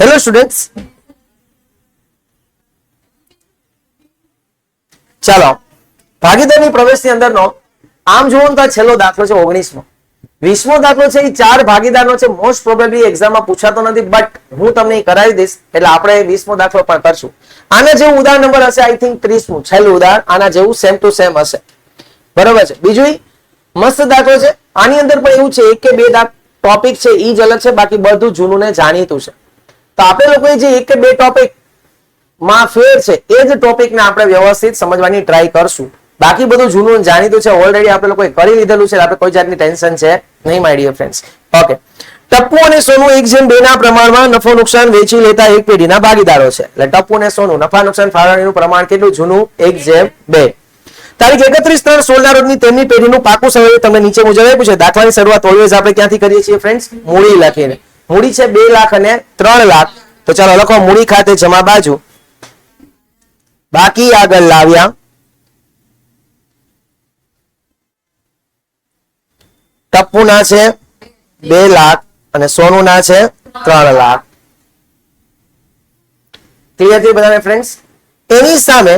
Hello students ચાલો, ભાગીદારની પ્રવેશની અંદરનો આમ જુઓ તો છેલ્લો દાખલો છે ઓગણીસમો. વીસમો દાખલો છે એ ચાર ભાગીદારનો છે મોસ્ટ પ્રોબેબલી એક્ઝામમાં પૂછાતો નથી બટ હું તમને કરાવી દઈશ, એટલે આપણે વીસમો દાખલો પણ કરશું. આના જેવું ઉદાહરણ નંબર હશે આઈ થિંક ત્રીસમું, છેલ્લું ઉદાહરણ, આના જેવું સેમ ટુ સેમ હશે. બરોબર છે. બીજું મસ્ત દાખલો છે. આની અંદર પણ એવું છે, એક કે બે દાખ ટોપિક છે એ જ અલગ છે, બાકી બધું જૂનું ને જાણીતું છે. તો આપણે લોકોએ જે એક કે બે ટોપિકમાં ફેર છે, એ જ ટોપિકને આપણે વ્યવસ્થિત સમજવાની ટ્રાય કરશું. બાકી બધું જૂનું જાણીતું છે ઓલરેડી આપણે લોકોએ કરી લીધેલું છે આપણે કોઈ જાતની ટેન્શન છે નહીં my dear friends okay Tappu અને સોનું એક જેમ બે ના પ્રમાણમાં નફો નુકસાન વેચી લેતા એક પેઢીના ભાગીદારો છે. એટલે ટપ્પુ અને સોનું, નફા નુકસાન ફાળવણીનું પ્રમાણ કેટલું જૂનું? એક જેમ બે. તારીખ એકત્રીસ ત્રણ સોળના રોજની તેમની પેઢીનું પાકું સમય તમને નીચે મુજબ આપ્યું છે. દાખલાની શરૂઆત ઓલવેઝ આપણે ક્યાંથી કરીએ છીએ ફ્રેન્ડ્સ મૂડી લખીને. મૂડી છે બે લાખ અને ત્રણ લાખ. તો ચાલો લખો, મૂડી ખાતે જમા બાજુ. બાકી આગળ લાવ્યા. ટપ્પુના છે બે લાખ અને સોનુના છે ત્રણ લાખ. ક્લિયર થઈ બધાને ફ્રેન્ડ્સ એની સામે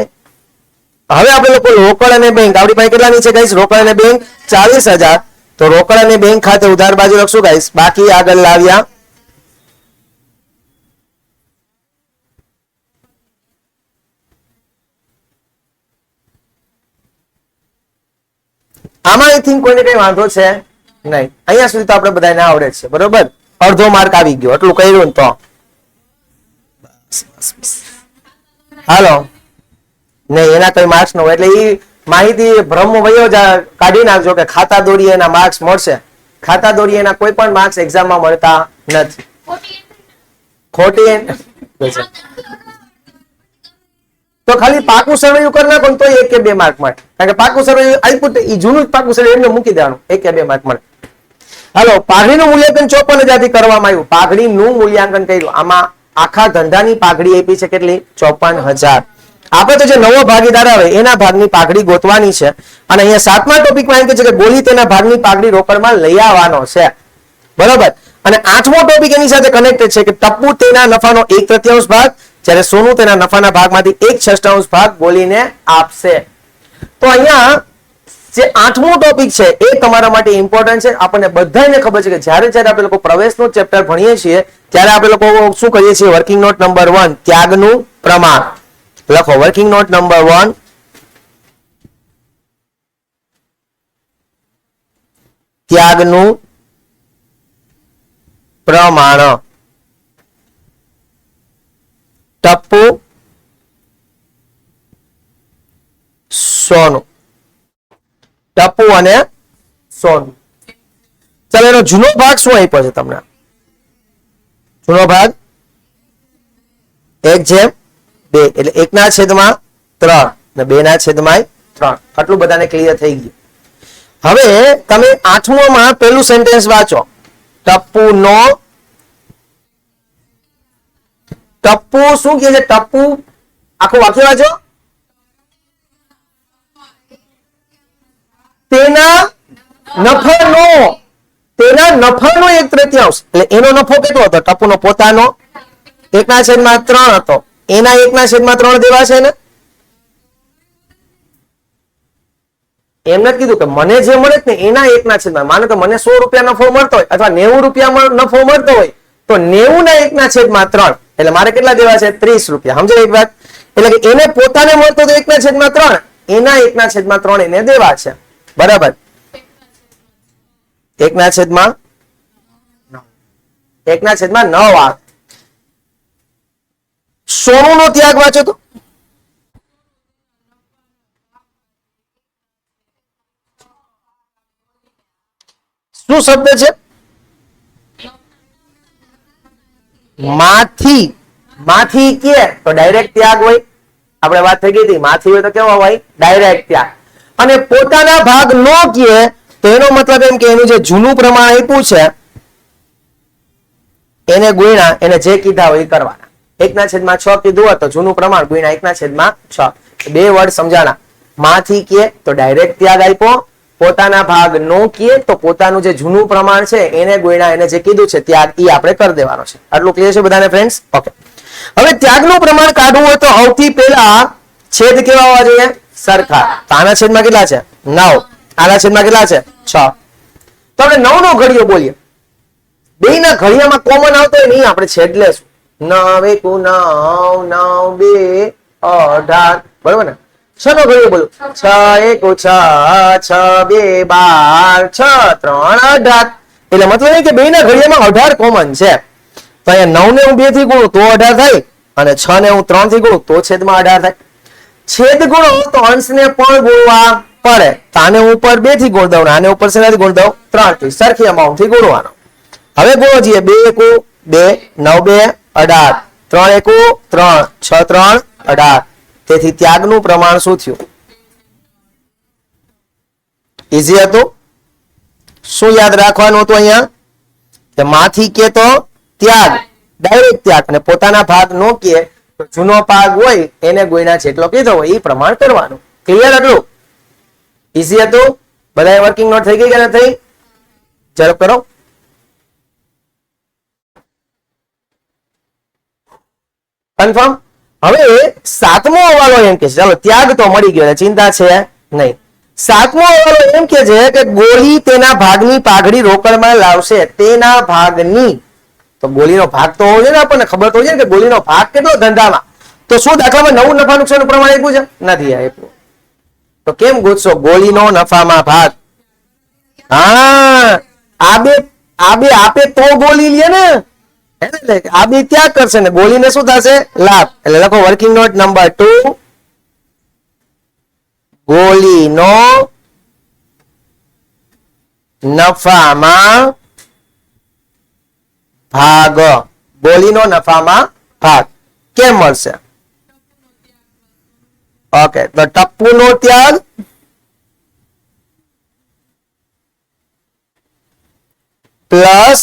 હવે આપણે લોકો રોકડ અને બેંક આપણી પાસે કેટલાની છે ગાઈસ રોકડ અને બેંક ચાલીસ હજાર. તો રોકડ અને બેંક ખાતે ઉધાર બાજુ લખશું ગાઈસ બાકી આગળ લાવ્યા. આમાં આઈ થિંક કોઈને કઈ વાંધો છે નહીં. અહીંયા સુધી તો આપણે બધાને આવડે છે બરોબર? અડધો માર્ક આવી ગયો એટલું કર્યું ને તો. હાલો. નહીં એના કઈ માર્ક્સ ન હોય એટલે એ માહિતી ભ્રમ વયો જ કાઢી નાખજો કે ખાતા દોરી એના માર્ક્સ મળશે. ખાતા દોરી એના કોઈ પણ માર્ક્સ એક્ઝામમાં મળતા નથી. ખોટી તો ખાલી પાકું સરવૈયું કરી નાખો તો એક કે બે માર્ક મળે. કારણ કે પાકું સરવૈયું આપ્યું એ જૂનું જ પાકું સરવૈયું, એમને મૂકી દેવાનું. એક કે બે માર્ક મળે. હાલો, પાઘડીનું મૂલ્યાંકન ચોપન હજારથી કરવામાં આવ્યું. પાઘડીનું મૂલ્યાંકન કર્યું. આમાં આખા ધંધાની પાઘડી આપી છે કેટલી? ચોપન હજાર. આપણે તો જે નવો ભાગીદાર આવે, એના ભાગની પાઘડી ગોતવાની છે. અને અહીંયા સાતમા ટોપિકમાં એમ કે છે કે ગોલી તેના ભાગની પાઘડી રોકડમાં લઈ આવવાનો છે. બરોબર? અને આઠમો ટોપિક એની સાથે કનેક્ટેડ છે કે ટપ્પુ તેના નફાનો એક તૃતીયાંશ ભાગ જ્યારે સોનું તેના નફાના ભાગમાંથી એક છઠ્ઠાંશ ભાગ બોલીને આપશે. તો અહીંયા જે આઠમો ટોપિક છે એ તમારા માટે ઇમ્પોર્ટન્ટ છે. આપણને બધાને ખબર છે કે જ્યારે જ્યારે આપણે લોકો પ્રવેશનો ચેપ્ટર ભણીએ છીએ, ત્યારે આપણે લોકો શું કરીએ છીએ? વર્કિંગ નોટ નંબર વન ત્યાગનું પ્રમાણ. લખો વર્કિંગ નોટ નંબર વન ત્યાગનું પ્રમાણ. ટપ્પુ સોનું ટપુ અને સોનું ચાલો, એનો જૂનો ભાગ શું આપ્યો છે તમને? જૂનો ભાગ? એક જેમ બે. એટલે એકના છેદમાં ત્રણ અને બે ના છેદમાં ત્રણ. આટલું બધાને ક્લિયર થઈ ગયું. હવે તમે આઠમામાં પેલું સેન્ટેન્સ વાંચો. ટપ્પુ નો ટપ્પુ શું કહે છે? ટપ્પુ? આખું વાક્ય વાંચો. તેના નફાનો તેના નફાનો એક તૃતીયાંશ. એટલે એનો નફો કેટલો હતો? ટપ્પુનો પોતાનો. એકના છેદમાં ત્રણ હતો. એના એકના છેદમાં ત્રણ દેવા છે ને? એમ નથી કીધું કે મને જે મળે ને, એના એકના છેદમાં. માનો તો મને સો રૂપિયા નફો મળતો હોય અથવા નેવું રૂપિયા નફો મળતો હોય તો નેવું ના એકના છેદમાં ત્રણ. એટલે મારે કેટલા દેવા છે? ત્રીસ રૂપિયા. સમજાય એક વાત? એટલે કે એને પોતાને મળતો તો એકના છેદમાં ત્રણ. એના એકના છેદમાં ત્રણ એને દેવા છે. બરાબર? એકના છેદમાં એકના છેદમાં નવ આ. સોનું નો ત્યાગ વાંચો તો. શું શબ્દ છે? માથી માથી કે તો ડાયરેક્ટ ત્યાગ હોય. આપણે વાત થઈ ગઈ હતી, માથી હોય તો કેવો હોય? ડાયરેક્ટ ત્યાગ. અને પોતાના ભાગ નો કે તો એનો મતલબ એમ કે એનું જે જૂનું પ્રમાણ આપ્યું છે, એને ગુણ્યા, એને જે કીધા હોય એ કરવાના. એકના છેદમાં છ કીધું હોય તો જૂનું પ્રમાણ ગુણ્યા એકના છેદમાં છ. બે વર્ડ સમજાણા. માથી કે તો ડાયરેક્ટ ત્યાગ આપ્યો પોતાના ભાગ નો કીએ તો પોતાનું જે જૂનું પ્રમાણ છે, એને ગોયણા, એને જે કીધું છે, ત્યાગ ઈ આપણે કરી દેવાનો છે. આટલું ક્લિયર છે બધાને ફ્રેન્ડ્સ ઓકે હવે ત્યાગનું પ્રમાણ કાઢવું હોય તો સૌથી પહેલા છેદ કેવા હોવા જોઈએ? સરખા. આના છેદમાં કેટલા છે? નવ. આના છેદમાં કેટલા છે? છ. તો આપણે નવ નો ઘડિયો બોલીએ. બે ના ઘડિયામાં કોમન આવતો હોય નહીં આપણે છેદ લેશું. નવ એક નવ નવ, બે, અઢાર. બરોબર ને? છ નો ઘડિયો બોલો છ એક છ છ બે બાર છ ત્રણ અઢાર. એટલે મતલબ નહીં કે બે ના ઘડિયામાં અઢાર કોમન છે. તો અહીંયા નવ ને હું બેથી ગુણું તો અઢાર થાય. અને છ ને હું ત્રણથી ગુણું તો છેદમાં અઢાર થાય. છેદ ગુણો તો અંશને પણ ગુણવા પડે. તો આને ઉપર બેથી ગુણ દઉં ને આને ઉપર શેનાથી ગુણ દઉં? ત્રણથી. સરખી અમાઉન્ટથી ગુણવાનો. હવે ગુણો જઈએ. બે એકુ બે નવ બે અઢાર. ત્રણ એકુ ત્રણ. છ ત્રણ અઢાર. તેથી ત્યાગનું પ્રમાણ શું થયું? ઈઝી હતું? શું યાદ રાખવાનું હતું અહીંયા? કે માથી કે તો ત્યાગ ડાયરેક્ટ ત્યાગ. અને પોતાના ભાગ નો કે જૂનો ભાગ હોય એને ગોયના જેટલો કીધો હોય એ પ્રમાણ કરવાનું. ક્લિયર હતું ઈઝી હતું? બધા વર્કિંગ નોટ થઈ ગઈ કે નથી? ઝડપ કરો. કન્ફર્મ હવે સાતમો હવાલો એમ કે છે. ચાલો, ત્યાગ તો મળી ગયો, ચિંતા છે નહીં. સાતમો હવાલો એમ કે છે કે ગોળી તેના ભાગની પાઘડી રોકડમાં લાવશે. તેના ભાગની. તો ગોળીનો ભાગ તો હોવો ને આપણને, ખબર તો હોય ને કે ગોળીનો ભાગ કેટલો ધંધામાં. તો શું દાખલામાં નવું નફા નુકસાન પ્રમાણ આપ્યું છે? નથી આપ્યું. તો કેમ ગોતશો ગોળીનો નફામાં ભાગ. હા, આ બે આ બે આપે તો ગોળી લે ને. આ બી ત્યાગ કરશે ને? બોલીને શું થશે? લાભ. એટલે લખો વર્કિંગ નોટ નંબર ટુ ગોલીનો નફામાં ભાગ. બોલીનો નફામાં ભાગ. કેમ મળશે? ઓકે, તો ટપ્પુનો ત્યાગ. પ્લસ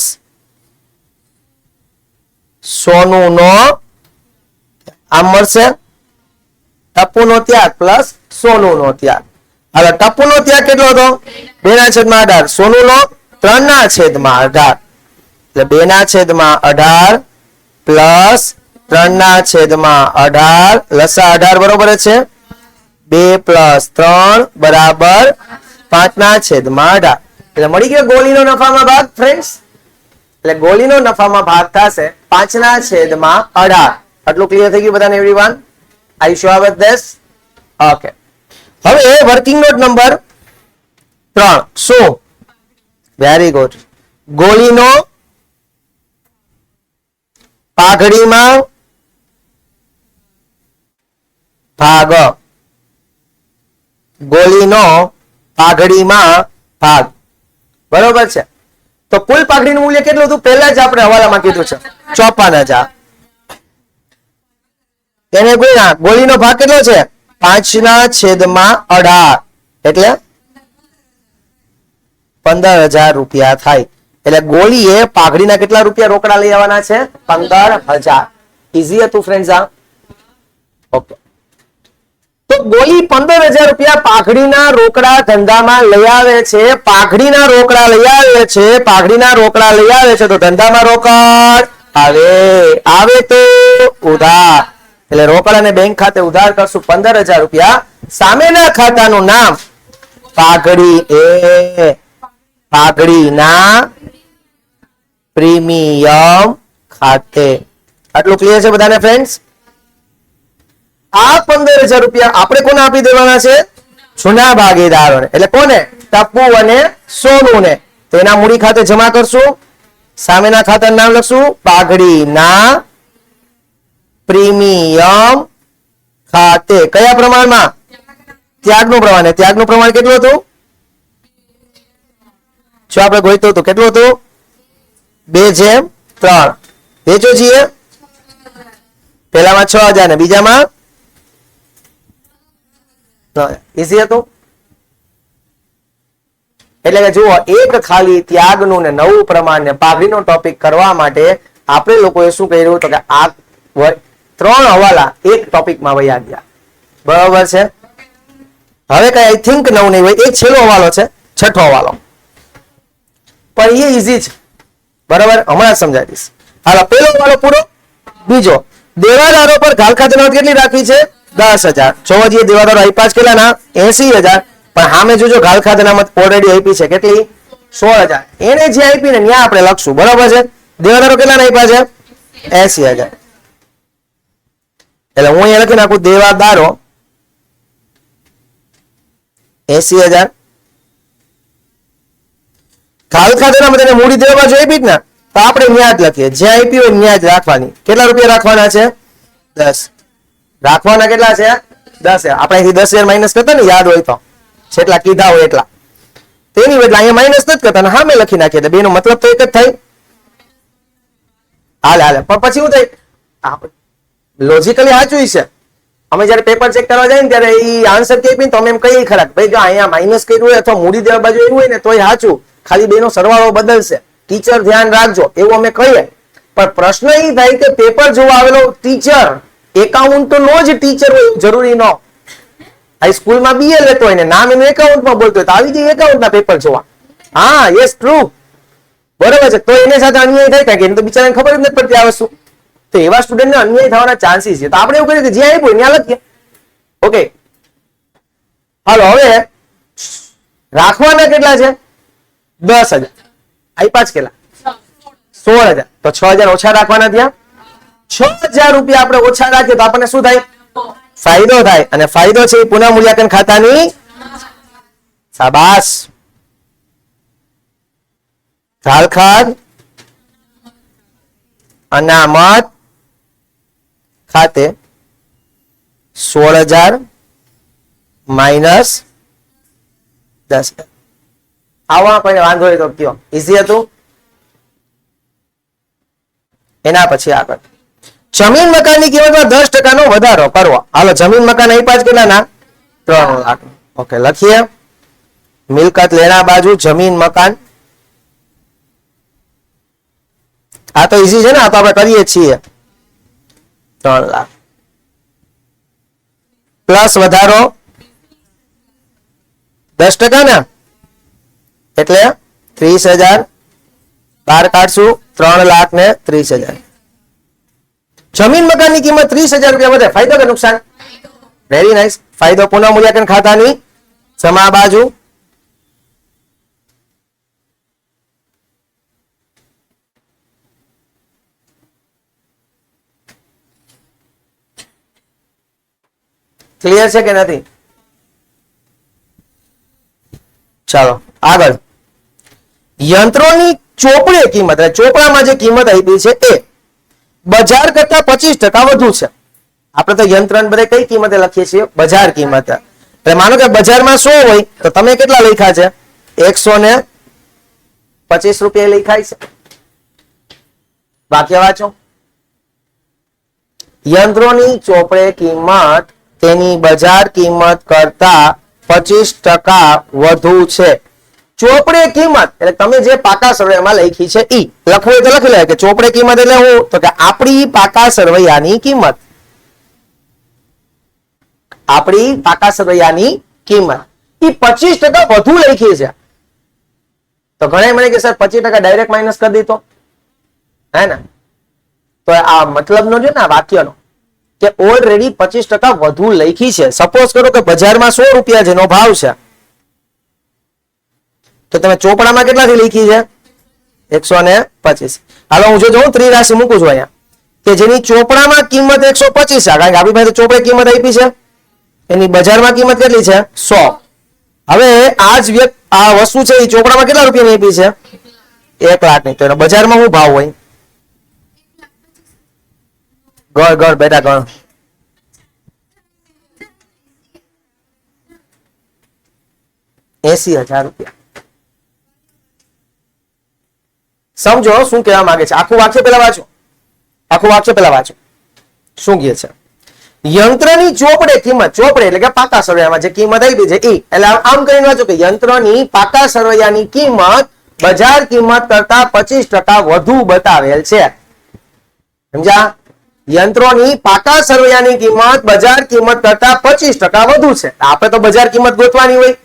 સોનુનો આમ મળશે. ટપુ નો ત્યાગ પ્લસ સોનું નો ત્યાગ. હવે ટપ્પુનો ત્યાગ કેટલો હતો? બે ના છેદમાં અઢાર. સોનું નો ત્રણ ના છેદમાં અઢાર. એટલે બે ના છેદમાં અઢાર પ્લસ ત્રણ ના છેદમાં અઢાર. લસા અઢાર બરોબર છે. બે પ્લસ ત્રણ બરાબર પાંચ ના છેદમાં અઢાર. એટલે મળી ગયો ગોળીનો નફામાં ભાગ ફ્રેન્ડ્સ એટલે ગોળીનો નફામાં ભાગ થશે. પાંચના છેદમાં અઢાર. આટલું ક્લિયર થઈ ગયું બધાને everyone I show with this okay હવે વર્કિંગ નોટ નંબર ત્રણ. સો વેરી ગુડ ગોળીનો પાઘડીમાં ભાગ. ગોળીનો પાઘડીમાં ભાગ. બરોબર છે. તો કુલ પાઘડીનું મૂલ્ય કેટલું હતું? પહેલા જ આપણે હવાલામાં કીધું છે. ચોપન હજાર તેને ગુણ્યા, ગોળીનો ભાગ કેટલો છે? પાંચ છેદમાં અઢાર. એટલે પંદર હજાર રૂપિયા થાય. એટલે ગોળીએ પાઘડીના કેટલા રૂપિયા રોકડા લઈ આવવાના છે? પંદર હજાર ઇઝી હતું ફ્રેન્ડ આ ઓકે તો ગોળી પંદર હજાર રૂપિયા પાઘડીના રોકડા ધંધામાં લઈ આવે છે, પાઘડીના રોકડા લઈ આવે છે, પાઘડીના રોકડા લઈ આવે છે, તો ધંધામાં રોકડ. આવે આવે તો ઉધાર. એટલે રોકડ અને બેંક ખાતે ઉધાર કરશું પંદર હજાર રૂપિયા. સામેના ખાતાનું નામ પાઘડી એ. પાઘડીના પ્રીમિયમ ખાતે. આટલું ક્લિયર છે બધાને ફ્રેન્ડ્સ આ પંદર હજાર રૂપિયા આપણે કોને આપી દેવાના છે? જૂના ભાગીદારોને. એટલે કોને? ટપ્પુ અને સોનું ને તો એના મૂડી ખાતે જમા કરશું. સામેના ખાતાનું નામ લખશું. પાઘડીના પ્રીમિયમ ખાતે. કયા પ્રમાણમાં? ત્યાગનું પ્રમાણ. ત્યાગનું પ્રમાણ કેટલું હતું? જો આપણે ગોઈતું હતું કેટલું હતું? બે જેમ ત્રણ. વેચો છીએ. પેલામાં છ હજાર ને બીજામાં ઈઝી હતું? એટલે કે જુઓ, એક ખાલી ત્યાગનું ને નવું પ્રમાણ ને પાઘડીનો ટોપિક કરવા માટે આપણે લોકોએ શું કર્યું તો કે આ ત્રણ હવાલા એક ટોપિકમાં વયા ગયા. બરાબર છે? હવે કઈ આઈ થિંક નવું નહીં હોય. એક છેલ્લો હવાલો છે, છઠ્ઠો હવાલો. પણ એ ઈઝી છે. બરાબર? હમણાં સમજાવી દઈશ. હાલો પેલો હવાલો પૂરો. બીજો, દેવાદારો પર ઘાલખા જનાવટ કેટલી રાખવી છે? દસ હજાર. જોવા જઈએ દેવાદારો આપ્યા જ કેટલાના? એસી હજાર. પણ સામે જોજો ઘાલ અનામત ઓલરેડી આપી છે કેટલી? સોળ હજાર એને જે આપી ને ત્યાં આપણે લખશું. બરાબર છે? દેવાદારો કેટલા આપ્યા છે? એસી હજાર. એટલે હું અહીંયા લખી નાખું, દેવાદારો એસી હજાર. કાલ ખાતેના બધાને મૂડી દેવા બાજુ આપી જ ને. તો આપણે ન્યાજ લખીએ. જ્યાં આપી હોય ન્યાજ રાખવાની. કેટલા રૂપિયા રાખવાના છે? દસ. રાખવાના કેટલા છે? દસ. આપણે અહીંથી દસ હજાર માઇનસ કરતા ને, યાદ હોય તો. જેટલા કીધા હોય એટલા. તેની બદલે અહીંયા માઇનસ નથી કરતા હા સામે લખી નાખીએ તો બેનો મતલબ તો એક જ થાય. હાલે હાલે, પણ પછી શું થાય? લોજિકલી સાચું છે. અમે જયારે પેપર ચેક કરવા જાય ને ત્યારે એ આન્સર કે તો અમે એમ કહીએ ખરાક ભાઈ જો અહીંયા માઇનસ કર્યું હોય અથવા મૂડી દેવા બાજુ એવું હોય ને તોય સાચું. ખાલી બેનો સરવાળો બદલશે. ટીચર ધ્યાન રાખજો, એવું અમે કહીએ. પણ પ્રશ્ન એ થાય કે પેપર જોવા આવેલો ટીચર એકાઉન્ટ નો જ ટીચર હોય, જરૂરી ન આ સ્કૂલમાં બીએ લેતો હોય ને નામ એનું એકાઉન્ટમાં બોલતો હોય તો આવી જઈએ એકાઉન્ટના પેપર જોવા. હા યસ ટ્રુ બરોબર છે. તો એની સાથે અન્યાય થાય કે એને તો બિચારાને ખબર જ નથી પડતી આ વસ્તુ. તો એવા સ્ટુડન્ટને અન્યાય થવાના ચાન્સીસ છે. તો આપણે એવું કરીએ કે જ્યાં આપ્યું ત્યાં લખીએ. ઓકે હાલો, હવે રાખવાના કેટલા છે? દસ હજાર. આપ્યા જ કેટલા? સોળ હજાર. તો છ હજાર ઓછા રાખવાના ત્યાં છ હજાર રૂપિયા આપણે ઓછા રાખીએ તો આપણને શું થાય? ફાયદો થાય. અને ફાયદો છે પુનઃ મૂલ્યાંકન ખાતાની શાબાશ. ખાલખાદ અનામત ખાતે સોળ હજાર માઇનસ દસ. આવા કોઈને વાંધો હોય તો કયો. ઈઝી હતું? એના પછી આગળ. જમીન મકાનની કિંમતમાં દસ ટકાનો વધારો કરવો હાલો, જમીન મકાન આપ્યા જ કેટલાના? ત્રણ લાખ. ઓકે, લખીએ. મિલકત લેણા બાજુ જમીન મકાન. આ તો ઈઝી છે ને, આ તો આપણે કરીએ છીએ. ત્રણ લાખ. પ્લસ વધારો. દસ ટકા ને એટલે ત્રીસ હજાર. બાર કાઢશું, ત્રણ લાખ ને ત્રીસ હજાર. જમીન મકાનની કિંમત ત્રીસ હજાર રૂપિયા વધે. ફાયદો કે નુકસાન? વેરી નાઇસ ફાયદો પુનઃ મૂલ્યાંકન ખાતાની જમા બાજુ. ક્લિયર છે કે નથી? ચાલો, આગળ. યંત્રોની ચોપડે કિંમત ચોપડામાં જે કિંમત આપી છે એ બજાર કરતા પચીસ ટકા વધુ છે. આપણે તો યંત્ર ને બધે કઈ કિંમતે લખીએ છીએ? બજાર કિંમતે. એટલે માનો કે બજારમાં સો હોય, તો તમે કેટલા લખ્યા છે? એકસો ને પચીસ રૂપિયા લખાય છે. વાક્ય વાંચો. યંત્રોની ચોપડે કિંમત, તેની બજાર કિંમત કરતા પચીસ ટકા વધુ છે. ચોપડે કિંમત, એટલે તમે જે પાકા સરવૈયામાં લખી છે ઈ, લખવું હોય તો લખી લે, કે ચોપડે કિંમત એટલે હું, તો કે આપણી પાકા સરવૈયાની કિંમત. આપણી પાકા સરવૈયાની કિંમત. ઈ પચીસ ટકા વધુ લખી છે. તો ઘણા મને કે, સર, પચીસ ટકા ડાયરેક્ટ માઇનસ કરી દીધો. હે ને? તો આ મતલબનો છે ને આ વાક્યનો, કે ઓલરેડી પચીસ ટકા વધુ લખી છે. સપોઝ કરો કે બજારમાં સો રૂપિયા જેનો ભાવ છે. તો તમે ચોપડામાં કેટલાથી લખી છે? એકસો ને પચીસ. હાલો, હું જો જોઉં ત્રિરાશિ મૂકું છું અહીંયા. કે જેની ચોપડામાં કિંમત એકસો પચીસ છે. કારણ કે આપણી પાસે ચોપડે કિંમત આપી છે. એની બજારમાં કિંમત કેટલી છે? સો. હવે આ જ વ્યક્તિ આ વસ્તુ છે એ ચોપડામાં કેટલા રૂપિયાની આપી છે? એક લાખની. તો એનો બજારમાં શું ભાવ હોય? ગણ ગણ, બેટા, ગણ. એસી હજાર રૂપિયા. સમજો શું કહેવા માંગે છે? આખું વાક્ય પેલા વાંચો. આખું વાક્ય પેલા વાંચો. શું કહે છે? યંત્રની ચોપડે કિંમત, ચોપડે એટલે કે પાકા સરવૈયામાં જે કિંમત આવી છે એ. એટલે આમ કરીને વાંચો કે યંત્રની પાકા સરવૈયાની કિંમત બજાર કિંમત કરતા પચીસ ટકા વધુ બતાવેલ છે. સમજ્યા? યંત્રોની પાકા સરવૈયાની કિંમત બજાર કિંમત કરતા પચીસ ટકા વધુ છે. આપણે તો બજાર કિંમત ગોતવાની હોય.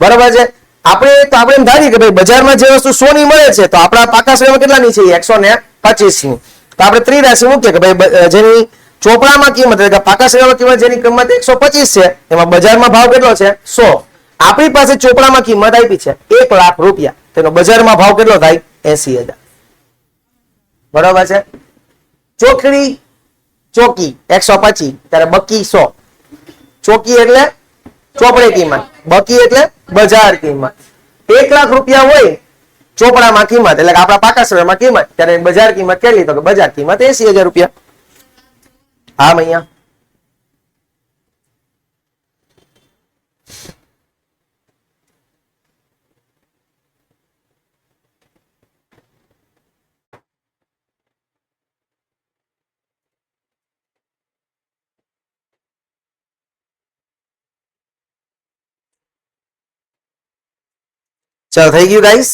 બરોબર છે? આપણે તો આપણે એમ ધારીએ કે ભાઈ બજારમાં જે વસ્તુ સોની મળે છે, તો આપણા પાકા શ્રેણીમાં કેટલાની છે? એકસો ને પચીસની તો આપણે ત્રિરાશી મૂકીએ કે ભાઈ જેની ચોપડામાં કિંમત એટલે કે પાકા શ્રેણીમાં કિંમત જેની કિંમત એકસો પચીસ છે, એમાં બજારમાં ભાવ કેટલો છે? સો. આપણી પાસે ચોપડામાં કિંમત આપી છે, એક લાખ રૂપિયા. તેનો બજારમાં ભાવ કેટલો થાય? એસી હજાર. બરોબર છે? ચોકડી ચોકી, એકસો પચીસ. ત્યારે બકી સો. ચોકી એટલે ચોપડે કિંમત. બકી એટલે બજાર કિંમત. એક લાખ રૂપિયા હોય ચોપડામાં કિંમત, એટલે આપણા પાકા સમયમાં કિંમત. ત્યારે બજાર કિંમત કેટલી? તો કે બજાર કિંમત એસી હજાર રૂપિયા. હા, મૈયા. ચાલો થઈ ગયું ગાઈસ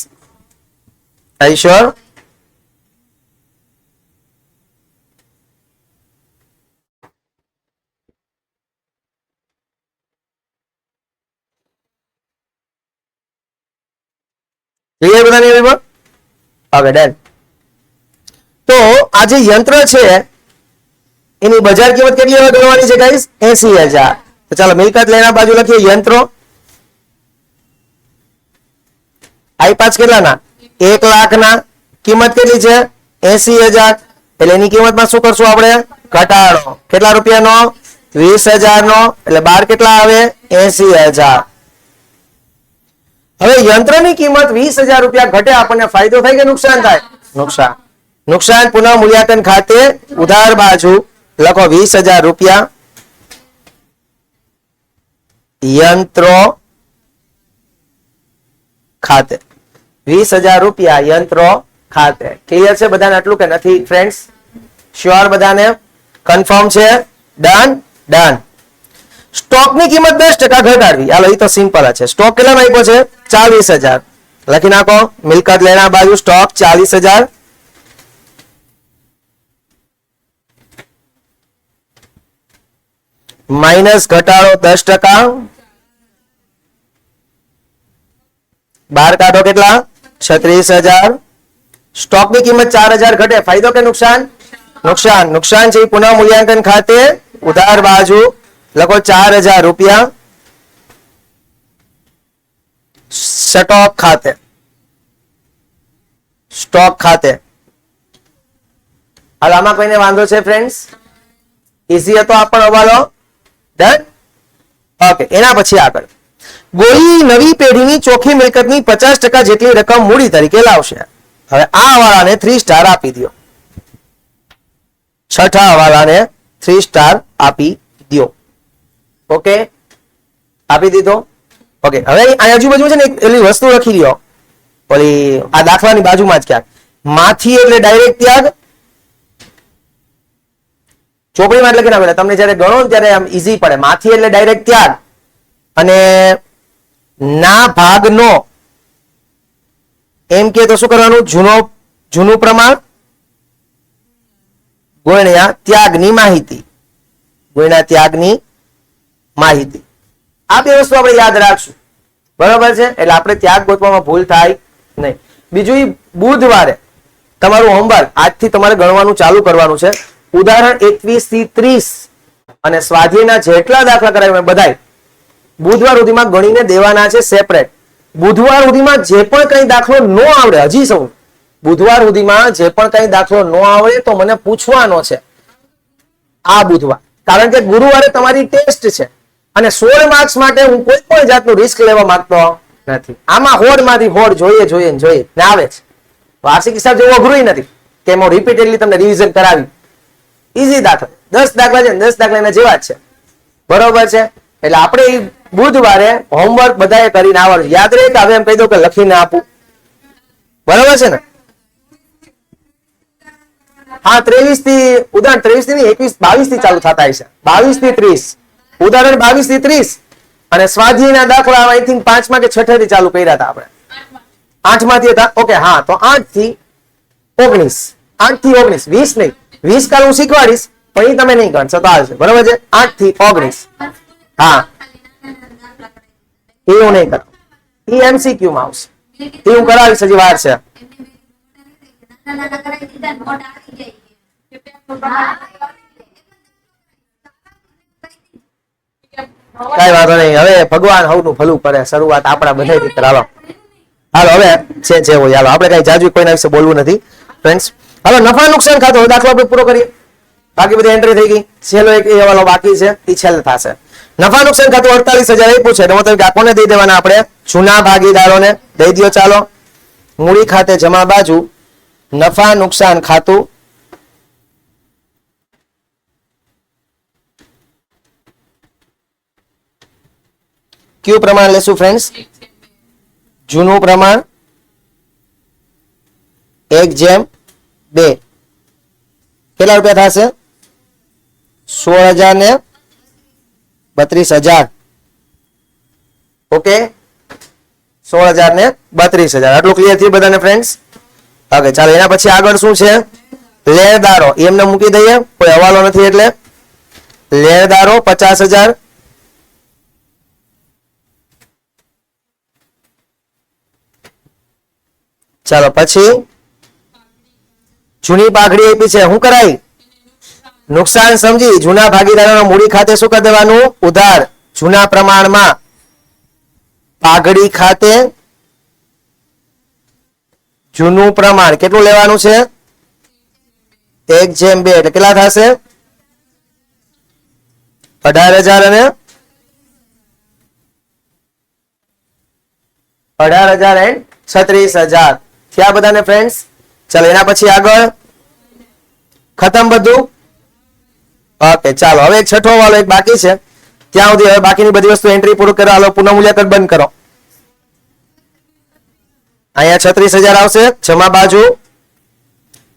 આઈ શ્યોર ક્લિયર બધાને એવી ઓકે ડન તો આ જે યંત્ર છે એની બજાર કિંમત કેટલી હવે ગણવાની છે ગાઈસ એસી હજાર તો ચાલો મિલકત લેના બાજુ લખીએ યંત્રો આઈ પાંચ કેટલાના? એક લાખના. કિંમત કેટલી છે? એસી હજાર. એટલે એની કિંમતમાં શું કરશું આપણે? ઘટાડો. કેટલા રૂપિયાનો? વીસ હજારનો. એટલે બાર કેટલા આવે? એસી હજાર. હવે યંત્રની કિંમત વીસ હજાર રૂપિયા ઘટે, આપણને ફાયદો થાય કે નુકસાન થાય? નુકસાન. નુકસાન પુનઃ મૂલ્યાંકન ખાતે ઉધાર બાજુ લખો વીસ હજાર રૂપિયા. યંત્રો ખાતે. વીસ હજાર રૂપિયા યંત્રો ખાતે. ક્લિયર છે બધાને આટલું કે નથી? ફ્રેન્ડ્સ શ્યોર બધાને? કન્ફર્મ છે? ડન ડન સ્ટોકની કિંમત દસ ટકા ઘટાડવી. હાલો એ તો સિમ્પલ જ છે. સ્ટોક કેટલાનો આપ્યો છે? ચાલીસ હજાર. લખી નાખો. મિલકત લેણા બાજુ સ્ટોક ચાલીસ હજાર. માઇનસ ઘટાડો દસ ટકા. બાર કાઢો કેટલા? છત્રીસ હજાર સ્ટોકની કિંમત ચાર હજાર ઘટે ફાયદો કે નુકસાન નુકસાન નુકસાન છે એ પુનઃ મૂલ્યાંકન ખાતે ઉધાર બાજુ લખો ચાર હજાર રૂપિયા સ્ટોક ખાતે સ્ટોક ખાતે હાલ આમાં કોઈને વાંધો છે ફ્રેન્ડ્સ ઇઝી હતો આ પણ હવાલો ડન ઓકે એના પછી આગળ ગોળી નવી પેઢીની ચોખ્ખી મિલકતની પચાસ ટકા જેટલી રકમ મૂડી તરીકે લાવશે. હવે આ વાળાને થ્રી સ્ટાર આપી દો છઠ્ઠા વાળાને થ્રી સ્ટાર આપી દો ઓકે આપી દીધો? ઓકે હવે આજુબાજુ છે ને એટલી વસ્તુ લખી દો ઓલી આ દાખલાની બાજુમાં જ ક્યાંક. માથી એટલે ડાયરેક્ટ ત્યાગ. ચોપડીમાં એટલે કે ના તમને જ્યારે ગણો ત્યારે આમ ઈઝી પડે. માથી એટલે ડાયરેક્ટ ત્યાગ. અને ના ભાગનો. એમ કે તો શું કરવાનું? જૂનો, જૂનું પ્રમાણ? ગુણ્યા ત્યાગની માહિતી. ગુણ્યા ત્યાગની માહિતી. આ બે વસ્તુ આપણે યાદ રાખશું. બરોબર છે? એટલે આપણે ત્યાગ ગોતવામાં ભૂલ થાય નહીં. બીજું એ બુધવારે તમારું હોમવર્ક. આજથી તમારે ગણવાનું ચાલુ કરવાનું છે. ઉદાહરણ એકવીસથી ત્રીસ. અને સ્વાધ્યાયના જેટલા દાખલા કરાવ્યા બધાય બુધવાર સુધીમાં ગણીને દેવાના છે સેપરેટ બુધવાર સુધીમાં જે પણ કઈ દાખલો ન આવડે, હજી સૌ. બુધવાર સુધીમાં જે પણ કઈ દાખલો ન આવડે તો મને પૂછવાનો છે આ બુધવાર. કારણ કે ગુરુવારે તમારી ટેસ્ટ છે. અને સોળ માર્ક્સ માટે હું કોઈ પણ જાતનું રિસ્ક લેવા માંગતો નથી. આમાં હોડમાંથી હોડ જોઈએ જોઈએ જોઈએ ને આવે છે વાર્ષિક હિસાબ જેવું અઘરું નથી. કે એમાં રિપીટેડલી તમને રિવિઝન કરાવી. ઈઝી દાખલા. દસ દાખલા છે દસ દાખલા એના જેવા જ છે. બરોબર છે? એટલે આપણે બુધવારે હોમવર્ક બધાએ કરીને આવવાનું યાદ રહે કે હવે એમ કહી દઉં કે લખીને આપું. બરોબર છે ને? હા ત્રેવીસથી ઉદાહરણ ત્રેવીસથી એકવીસ બાવીસથી ચાલુ થતા હશે બાવીસથી ત્રીસ. ઉદાહરણ બાવીસથી ત્રીસ. અને સ્વાધ્યાયના દાખલા આઈ થિંક પાંચમા કે છઠે થી ચાલુ કર્યા હતા આપણે. આઠમાંથી હતા? ઓકે, હા, તો આઠથી ઓગણીસ. આઠથી ઓગણીસ. વીસ નહીં. વીસ કાલ હું શીખવાડીશ, પણ એ તમે નહીં ગણશો. તો આવશે બરોબર છે? આઠથી ઓગણીસ. હા. એ હું નહીં કરું એ એમસીક્યુ માં આવશે. એ હું કરાવીશ હજી વાર છે. કરાવી કઈ વાંધો નહીં. હવે ભગવાન હવનું ભલું કરે. શરૂઆત આપણા બધા રીતે હાલો હાલો, હવે છે છે હોય હાલો, આપણે કઈ જાજુ કોઈના વિશે બોલવું નથી. ફ્રેન્ડ્સ હાલો, નફા નુકસાન ખાતો. દાખલો આપણે પૂરો કરીએ. બાકી બધી એન્ટ્રી થઈ ગઈ. છેલ્લો એક એ વાળો બાકી છે. એ છેલ્લે થશે. નફા નુકસાન ખાતું અડતાલીસ હજાર આપ્યું છે. એનો મતલબ કોને દઈ દેવાના આપણે. જૂના ભાગીદારોને દઈ દો ચાલો. મૂડી ખાતે જમા બાજુ નફા નુકસાન ખાતું કયું પ્રમાણ લેશું ફ્રેન્ડ્સ જૂનું પ્રમાણ એક જેમ બે. કેટલા રૂપિયા થશે? સોળ હજાર ને બત્રીસ હજાર. ઓકે? સોળ હજાર ને બત્રીસ હજાર. આટલું ક્લિયર થયું બધાને ફ્રેન્ડ્સ ઓકે ચાલો, એના પછી આગળ શું છે? લેણદારો. એમને મૂકી દઈએ. કોઈ હવાલો નથી એટલે. લેણદારો પચાસ હજાર. ચાલો, પછી? જૂની પાઘડી આપી છે. શું કરાય? નુકસાન સમજી જૂના ભાગીદારોના મૂડી ખાતે શું કરી દેવાનું? ઉધાર. જૂના પ્રમાણમાં પાઘડી ખાતે જૂનું પ્રમાણ કેટલું લેવાનું છે? એક જેમ બે, એટલે કેટલા થશે? અઢાર હજાર અને અઢાર હજાર એન્ડ છત્રીસ હજાર. થયા બધાને ફ્રેન્ડ્સ ચાલો એના પછી આગળ. ખતમ બધું? ઓકે, ચાલો, હવે છઠ્ઠો વાળો એક બાકી છે. ત્યાં સુધી હવે બાકીની બધી વસ્તુ એન્ટ્રી પૂરું કરો, હાલો પુનઃ મૂલ્યાંકન બંધ કરો. અહીંયા છત્રીસ હજાર આવશે, જમા બાજુ.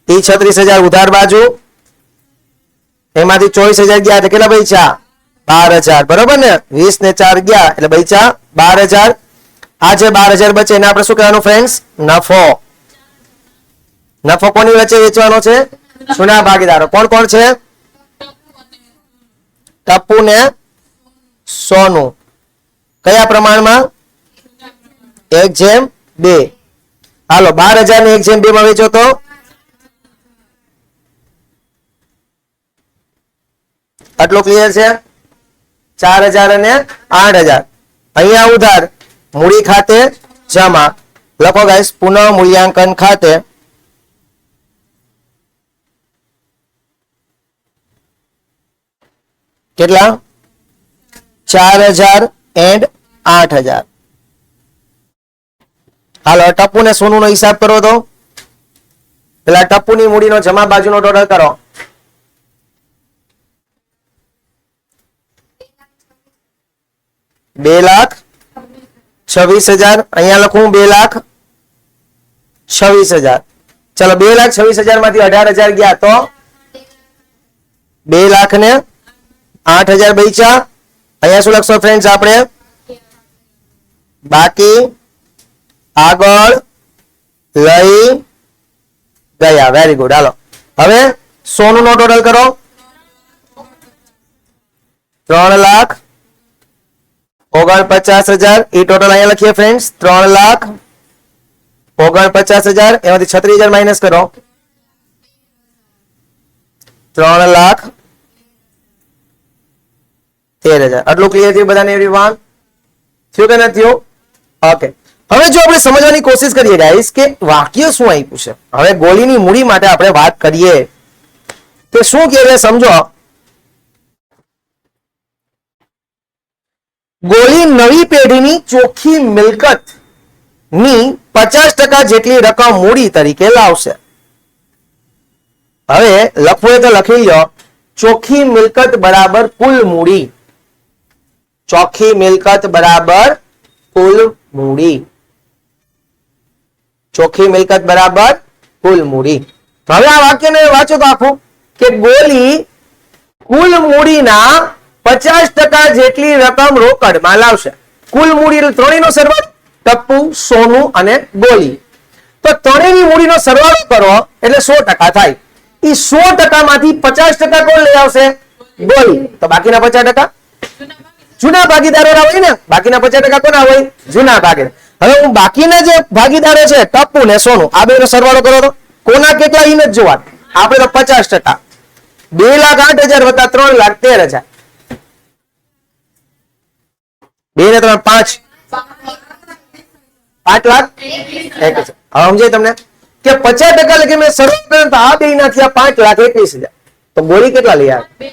ઈ છત્રીસ હજાર ઉધાર બાજુ. એમાંથી ચોવીસ હજાર ગયા એટલે કેટલા પૈસા બાર હજાર, બરોબર ને? વીસ ને ચાર ગયા એટલે પૈસા બાર હજાર. આ જે બાર હજાર બચે એને આપણે શું કહેવાનું ફ્રેન્ડ્સ નફો. નફો કોની વચ્ચે વેચવાનો છે? જૂના ભાગીદારો. કોણ કોણ છે? ટપ્પુ ને સોનું. કયા પ્રમાણમાં? એક જેમ બે. હાલો બાર હજાર ને એક જેમ બે માં વેચો તો? આટલું ક્લિયર છે? ચાર હજાર અને આઠ હજાર અહીંયા ઉધાર મૂડી ખાતે જમા. લખો ગાઈસ પુનઃ મૂલ્યાંકન ખાતે કેટલા? ચાર હજાર એન્ડ આઠ હજાર. હાલો ટપુ ને સોનું નો હિસાબ કરો તો. પેલા ટપુ ની મૂડીનો જમા બાજુનો ટોટલ કરો. બે લાખ છવ્વીસ હજાર. અહીંયા લખું બે લાખ છવ્વીસ હજાર. ચલો, બે લાખ છવ્વીસ હજારમાંથી અઢાર હજાર ગયા તો? બે લાખ ને આઠ હજાર બૈચા અહીંયા શું લખશો ફ્રેન્ડ્સ આપણે? બાકી, આગળ, લઈ, ગયા. વેરી ગુડ હાલો. હવે સોનું નો ટોટલ કરો. ત્રણ લાખ ઓગણપચાસ હજાર. એ ટોટલ અહીંયા લખીએ ફ્રેન્ડ્સ ત્રણ લાખ ઓગણપચાસ હજાર. એમાંથી છત્રીસ હજાર માઇનસ કરો. ત્રણ લાખ તેર હજાર. આટલું ક્લિયર થયું બધાને એવરીવન થયું કે નથી ઓકે હવે જો આપણે સમજવાની કોશિશ કરીએ ગાઈસ કે વાક્ય શું આપ્યું છે? હવે ગોળીની મૂડી માટે આપણે વાત કરીએ. કે શું કહેવાય સમજો? ગોળી નવી પેઢીની ચોખ્ખી મિલકતની પચાસ ટકા જેટલી રકમ મૂડી તરીકે લાવશે. હવે લખવું તો લખી લો ચોખ્ખી મિલકત બરાબર કુલ મૂડી. ચોખ્ખી મિલકત બરાબર કુલ મૂડી. ચોખ્ખી મિલકત બરાબર કુલ મૂડી. હવે આ વાક્યને વાંચો તો આખું, કે ગોલી કુલ મૂડીના પચાસ ટકા જેટલી રકમ રોકડમાં લાવશે. કુલ મૂડી ત્રણેયનો સરવાળો, ટપ્પુ, સોનું અને ગોલી. તો ત્રણેયની મૂડીનો સરવાળો કરો, એટલે સો ટકા થાય. એ સો ટકામાંથી પચાસ ટકા કોણ લઈ આવશે? ગોલી. તો બાકીના પચાસ ટકા? જૂના ભાગીદારો હોય ને, બાકીના પચાસ ટકા કોના હોય? જૂના ભાગે. હવે હું બાકીના જે ભાગીદારો છે, ટપ્પુ ને સોનું, આ બે સરવાળો કરો તો. કોના કેટલા ઈ નથી જોવા આપણે તો પચાસ ટકા. બે લાખ આઠ હજાર વત્તા ત્રણ લાખ તેર હજાર. બે ને ત્રણ પાંચ. પાંચ લાખ એક હવે સમજાય તમને? કે પચાસ ટકા લખી મેં સરવાળો કર્યો તો આ બે નાથી થયા પાંચ લાખ એકવીસ હજાર. તો ગોળી કેટલા લઈ આવે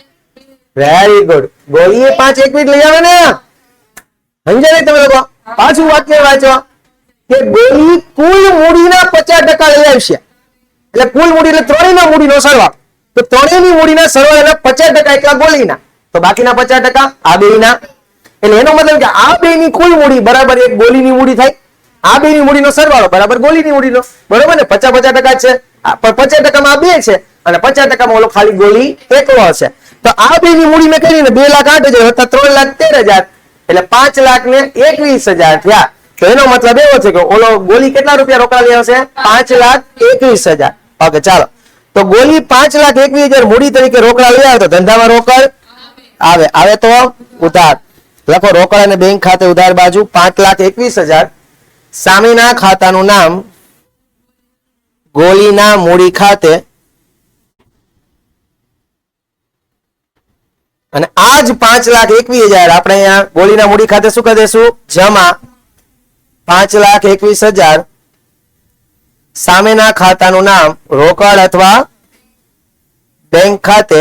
વેરી ગુડ ગોળી એ પાંચ મિનિટ લઈ આવે ને. સમજાય તમે લોકો? પાછું વાક્ય વાંચો. કે ગોળી કુલ મૂડીના પચાસ ટકા લઈ આવશે. એટલે કુલ મૂડી એટલે ત્રણેયના મૂડીનો સરવાળો. તો ત્રણેયની મૂડીના સરવાળાના પચાસ ટકા એટલા ગોળીના તો બાકીના પચાસ ટકા આ બેયના એટલે એનો મતલબ કે આ બેની કુલ મૂડી બરાબર એક ગોળીની મૂડી થાય. આ બેની મૂડીનો સરવાળો બરાબર ગોળીની મૂડીનો. બરાબર ને? પચાસ પચાસ ટકા છે. પણ પચાસ ટકામાં આ બે છે. અને પચાસ ટકામાં ઓલો ખાલી ગોળી એકલો હશે. તો આ બેની મૂડી મેં કરીને બે લાખ આઠ હજાર વત્તા ત્રણ લાખ તેર હજાર એટલે પાંચ લાખ ને એકવીસ હજાર થયા. તો એનો મતલબ એવો છે કે ઓલો ગોલી કેટલા રૂપિયા રોકડા આવશે? પાંચ લાખ એકવીસ હજાર. ઓકે, ચાલો. તો ગોલી પાંચ લાખ એકવીસ હજાર મૂડી તરીકે રોકડા લઈ આવે તો ધંધામાં રોકડ આવે. આવે તો ઉધાર. લખો રોકડ અને બેંક ખાતે ઉધાર બાજુ પાંચ લાખ એકવીસ હજાર. સામેના ખાતાનું નામ ગોલીના મૂડી ખાતે અને આ જ પાંચ લાખ એકવીસ હજાર. આપણે અહીંયા ગોળીના મૂડી ખાતે શું કરી દેશું જમા પાંચ લાખ એકવીસ હજાર. સામેના ખાતાનું નામ રોકડ અથવા બેંક ખાતે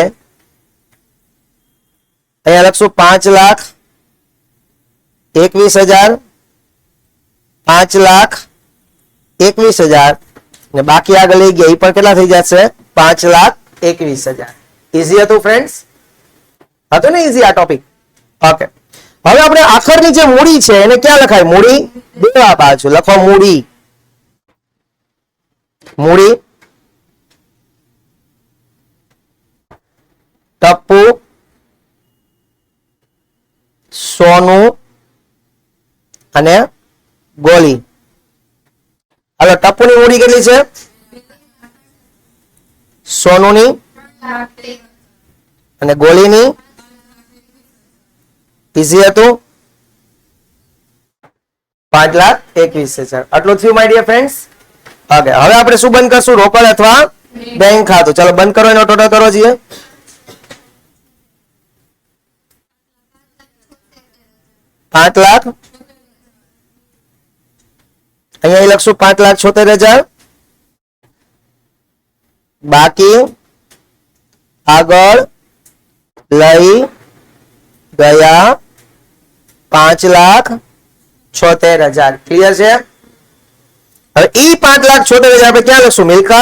અહીંયા લખશું પાંચ લાખ એકવીસ હજાર. પાંચ લાખ એકવીસ હજાર. ને બાકી આગળ લઈ ગયા. એ પણ કેટલા થઈ જશે? પાંચ લાખ એકવીસ હજાર. ઇઝી હતું ફ્રેન્ડ્સ હતું ને ઈઝી આ ટોપિક ઓકે હવે આપણે આખરની જે મૂડી છે, એને ક્યાં લખાય? મૂડી? દેવા બાજુ. લખો મૂડી. મૂડી. ટપ્પુ. સોનું. અને ગોલી. હવે ટપ્પુની મૂડી કેટલી છે? સોનુની. અને ગોળીની ઇઝી હતું? પાંચ લાખ એકવીસ હજાર. આટલું થયું માય ડિયર ફ્રેન્ડ્સ ઓકે હવે આપણે શું બંધ કરશું? રોકડ અથવા બેંક ખાતું? ચાલો, બંધ કરો એનો ટોટલ કરો છીએ પાંચ લાખ. અહીંયા અહીં લખશું, પાંચ લાખ છોતેર હજાર. બાકી આગળ લઈ ગયા પાંચ લાખ છોતેર હજાર ક્લિયર છે? હવે ઈ પાંચ લાખ છોતેર હજાર આપણે ક્યાં લખશું? મિલકત?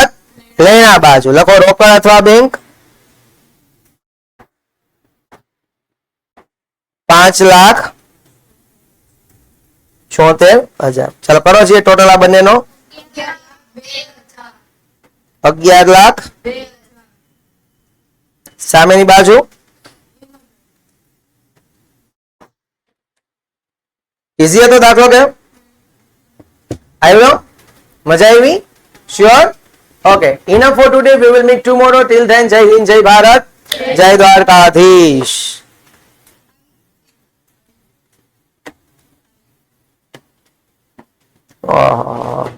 લેણા બાજુ. લખો રોકડ અથવા બેંક? પાંચ લાખ છોતેર હજાર. ચાલો, કરો છીએ ટોટલ આ બંનેનો. અગિયાર લાખ. સામેની બાજુ. ઇઝી હતો દાખલો કે આવ્યો મજા આવી sure okay enough for today we will meet tomorrow till then Jai Hind Jai Bharat જય દ્વારકાધીશ ઓહો